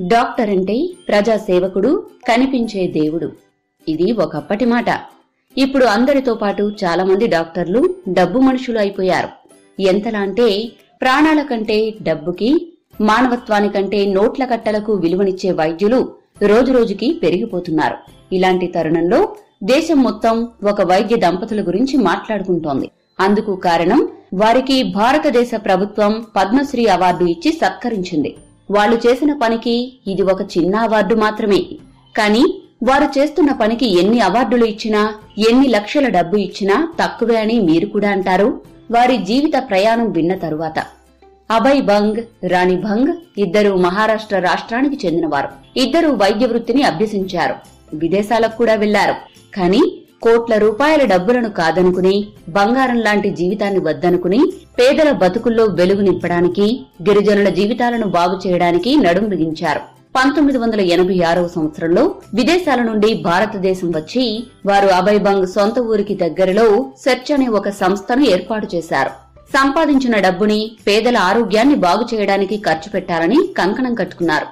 Doctor అంటే ప్రజాసేవకుడు కనిపించే దేవుడు. ఇది ఒకప్పటి మాట. ఇప్పుడు అందరితో పాటు చాలామంది డాక్టర్లు డబ్బు మనుషులు అయిపోయారు. ఎంతలా అంటే ప్రాణాల కంటే డబ్బుకి మానవత్వానికంటే నోట్ల కట్టలకు విలువనిచ్చే వైద్యులు రోజురోజుకి పెరిగిపోతున్నారు. ఇలాంటి తరుణంలో దేశం మొత్తం ఒక వైద్య దంపతుల గురించి మాట్లాడుకుంటోంది. అందుకు కారణం వారికి భారతదేశ ప్రభుత్వం పద్మశ్రీ అవార్డు ఇచ్చి సత్కరించింది. వాళ్ళు చేసిన పనికి ఇది ఒక చిన్న అవార్డు మాత్రమే. కానీ వారు చేస్తున్న పనికి ఎన్ని అవార్డులు ఇచ్చినా ఎన్ని లక్షల డబ్బు ఇచ్చినా తక్కువే అని మీరు కూడా అంటారు. వారి జీవిత ప్రయాణం విన్న తరువాత. అభయ్ బంగ్ రాణి భంగ్ ఇద్దరు మహారాష్ట్ర రాష్ట్రానికి చెందినవారు. ఇద్దరు వైద్య వృత్తిని అభ్యసించారు. విదేశాలకు కూడా వెళ్ళారు కానీ కోట్ల రూపాయల డబ్బులను కాదనుకుని బంగారం లాంటి జీవితాన్ని వద్దనుకుని పేదల బతుకుల్లో వెలుగు నింపడానికి గిరిజనుల జీవితాలను బాగు చేయడానికి నడుం బిగించారు. పంతొమ్మిది వందల ఎనభై ఆరవ సంవత్సరంలో విదేశాల నుండి భారతదేశం వచ్చి వారు అభయబంగ్ సొంత ఊరికి దగ్గరలో సెర్చ్ అనే ఒక సంస్థను ఏర్పాటు చేశారు. సంపాదించిన డబ్బుని పేదల ఆరోగ్యాన్ని బాగు చేయడానికి ఖర్చు పెట్టాలని కంకణం కట్టుకున్నారు.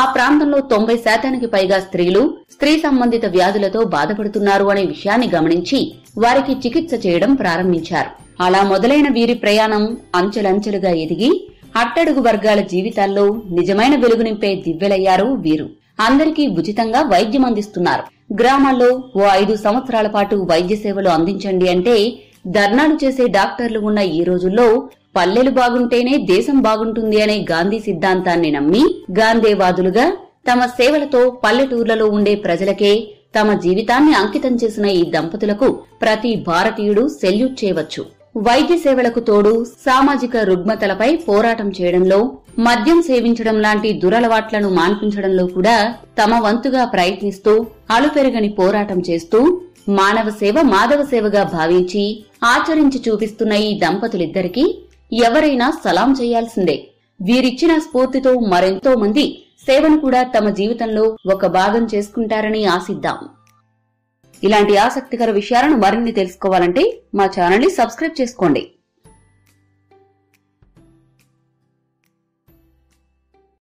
ఆ ప్రాంతంలో తొంభై శాతానికి పైగా స్త్రీలు స్త్రీ సంబంధిత వ్యాధులతో బాధపడుతున్నారు అనే విషయాన్ని గమనించి వారికి చికిత్స చేయడం ప్రారంభించారు. అలా మొదలైన వీరి ప్రయాణం అంచెలంచెలుగా ఎదిగి అట్టడుగు వర్గాల జీవితాల్లో నిజమైన వెలుగు నింపే దివ్వెలయ్యారు వీరు. అందరికీ ఉచితంగా వైద్యం అందిస్తున్నారు. గ్రామాల్లో ఓ ఐదు సంవత్సరాల పాటు వైద్య సేవలు అందించండి అంటే ధర్నాలు చేసే డాక్టర్లు ఉన్న ఈ రోజుల్లో పల్లెలు బాగుంటేనే దేశం బాగుంటుంది అనే గాంధీ సిద్ధాంతాన్ని నమ్మి గాంధేవాదులుగా తమ సేవలతో పల్లెటూర్లలో ఉండే ప్రజలకే తమ జీవితాన్ని అంకితం చేసిన ఈ దంపతులకు ప్రతి భారతీయుడు సెల్యూట్ చేయవచ్చు. వైద్య సేవలకు తోడు సామాజిక రుగ్మతలపై పోరాటం చేయడంలో మద్యం సేవించడం లాంటి దురలవాట్లను మాన్పించడంలో కూడా తమ వంతుగా ప్రయత్నిస్తూ అలుపెరగని పోరాటం చేస్తూ మానవ సేవ మాధవ సేవగా భావించి ఆచరించి చూపిస్తున్న ఈ దంపతులిద్దరికీ ఎవరైనా సలాం చేయాల్సిందే. వీరిచ్చిన స్ఫూర్తితో మరెంతో మంది సేవను కూడా తమ జీవితంలో ఒక భాగం చేసుకుంటారని ఆశిద్దాం. ఇలాంటి ఆసక్తికర విషయాలను మరిన్ని తెలుసుకోవాలంటే మా ఛానల్ని సబ్స్క్రైబ్ చేసుకోండి.